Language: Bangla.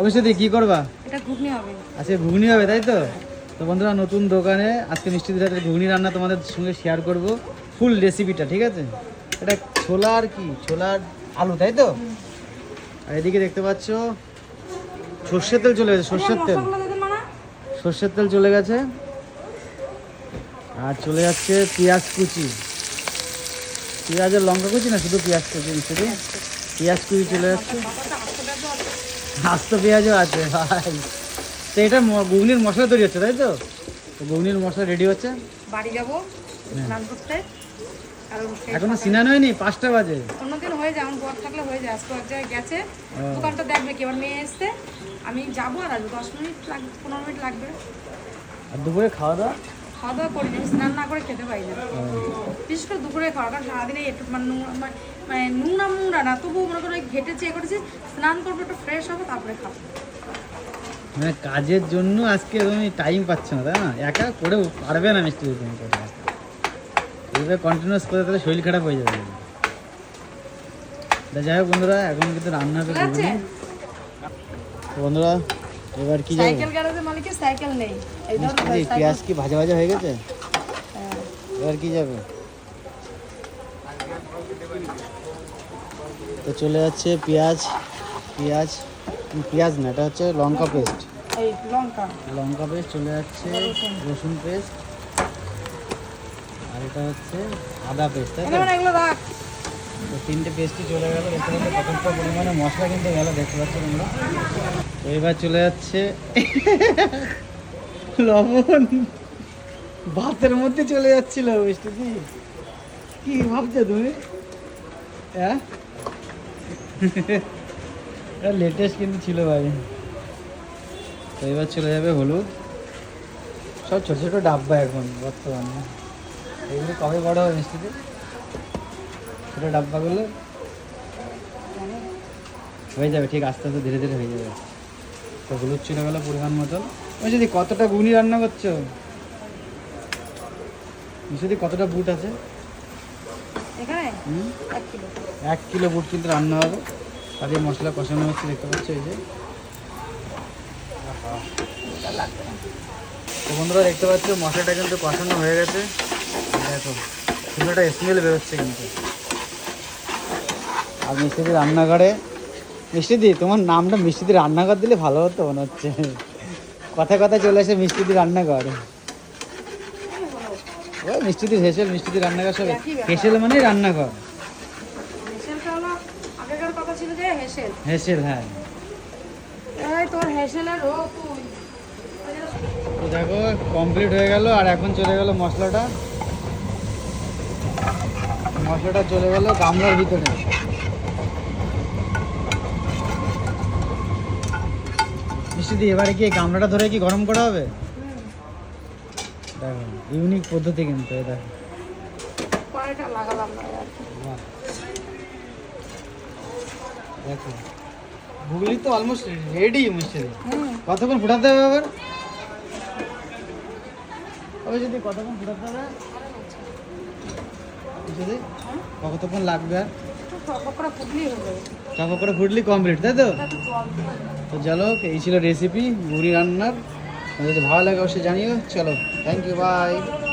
অবশ্যই দি কি করবা? এটা ঘুগনি হবে। আজকে ঘুগনি হবে তাই তো? তো বন্ধুরা নতুন দোকানে আজকে মিষ্টি দিদার ঘুগনি রান্না তোমাদের সঙ্গে শেয়ার করব। ফুল রেসিপিটা ঠিক আছে? এটা ছোলা আর কি? ছোলার আলু তাই তো? আর এদিকে দেখতে পাচ্ছ সর্ষের তেল চলে গেছে সর্ষের তেল। সর্ষের তেল চলে গেছে। আর চলে যাচ্ছে পেঁয়াজ কুচি। পেঁয়াজের লঙ্কা কুচি না শুধু পেঁয়াজ কুচি শুধু পেঁয়াজ কুচি চলে যাচ্ছে। আস্ত পেঁয়াজও আছে ভাই। তো এটা ঘুগনির মশলা তৈরি হচ্ছে তাই তো? ঘুগনির মশলা রেডি হচ্ছে। বাড়ি যাব স্নান করতে আর এখনও সিনান হয়নি? পাঁচটা বাজে। অন্যদিন হয়ে যায় আমার বর থাকলে হয়ে যায় আজকে এক জায়গায় গেছে। দোকানটা দেখবে কি এবার মেয়ে এসছে। আমি যাব আর আসব দশ মিনিট লাগবে পনেরো মিনিট লাগবে। আর দুপুরে খাওয়া দাওয়া? খাওয়া দাওয়া করি আমি স্নান না করে খেতে পারি না। বিশেষ করে দুপুরে খাওয়া কারণ সারাদিনে একটু মানে মানে- নোংরা মোংরা না তবুও মনে করো ঘেটেছে এ করেছি স্নান করব একটু ফ্রেশ হব তারপরে খাব। মানে কাজের জন্য আজকে তুমি টাইম পাচ্ছ না তাই না? একা করে পারবে না মিষ্টি তুমি করে এইভাবে কন্টিনিউস করে তাহলে শরীর খারাপ হয়ে যাবে। যাই হোক বন্ধুরা এখন কিন্তু রান্না। তো বন্ধুরা এবার কি যাবে সাইকেল গ্যারেজের মালিকের সাইকেল নেই। এই পেঁয়াজ কি ভাজা ভাজা হয়ে গেছে? হ্যাঁ। এবার কি যাবে? তো চলে যাচ্ছে পেঁয়াজ পেঁয়াজ পেঁয়াজ না এটা হচ্ছে লঙ্কা পেস্ট। লঙ্কা। লঙ্কা পেস্ট চলে যাচ্ছে রসুন। পেস্ট। আর এটা হচ্ছে আদা পেস্ট তাই এগুলো রাখ। তো তিনটে পেস্টই চলে গেল, দেখতে পাচ্ছ কতটা পরিমাণে মশলা কিন্তু গেল, দেখতে পাচ্ছ তোমরা। তো এবার চলে যাচ্ছে লবণ। ভাতের মধ্যে চলে যাচ্ছিল দি। কি ভাবছ তুমি? হ্যাঁ? লেটেস্ট কিন্তু ছিল ভাই। তো এবার চলে যাবে হলুদ। সব ছোটো ছোটো ডাব্বা এখন বর্তমানে। এগুলো কবে বড় হবে মিষ্টিতে ছোটো ডাব্বাগুলো হয়ে যাবে ঠিক আস্তে আস্তে ধীরে ধীরে হয়ে যাবে। তো হলুদ চলে গেলো পরিমাণ মতন ওই যদি কতটা ঘুগনি রান্না করছ? যদি কতটা বুট আছে? এক কিলো। বুট কিন্তু রান্না হবে। তাতে মশলা কষানো হচ্ছে দেখতে পাচ্ছ এই যে। তো বন্ধুরা দেখতে পাচ্ছ মশলাটা কিন্তু কষানো হয়ে গেছে। দেখো সুন্দর একটা স্মেল বেরোচ্ছে কিন্তু। আর মিষ্টিদি রান্নাঘরে মিষ্টিদি তোমার নামটা মিষ্টিদি রান্নাঘর দিলে ভালো হতো মনে হচ্ছে। কথা কথা চলে আসে মিষ্টিদি রান্নাঘর। ওই মিষ্টিদি হেসেল মিষ্টিদি রান্নাঘর সব। হেসেল মানেই রান্নাঘর। হেসেল হ্যাঁ। ও দেখো কমপ্লিট হয়ে গেল আর এখন চলে গেল মশলাটা। মশলাটা চলে গেল গামলার ভিতরে। মিষ্টি দি এবারে কি গামলাটা ধরে কি গরম করা হবে? দেখো ইউনিক পদ্ধতি কিন্তু এই দেখো ঘুগলি তো অলমোস্ট রেডি হুম। কতক্ষণ ফুটাতে হবে আবার? তবে যদি কতক্ষণ ফুটাতে হবে? যদি কতক্ষণ লাগবে? আর ফুটলেই হয়ে যাবে করে ফুটলি কমপ্লিট তাই তো? তো চলো এই ছিল রেসিপি মুড়ি রান্নার। যদি ভালো লাগে অবশ্যই জানিও। চলো থ্যাংক ইউ বাই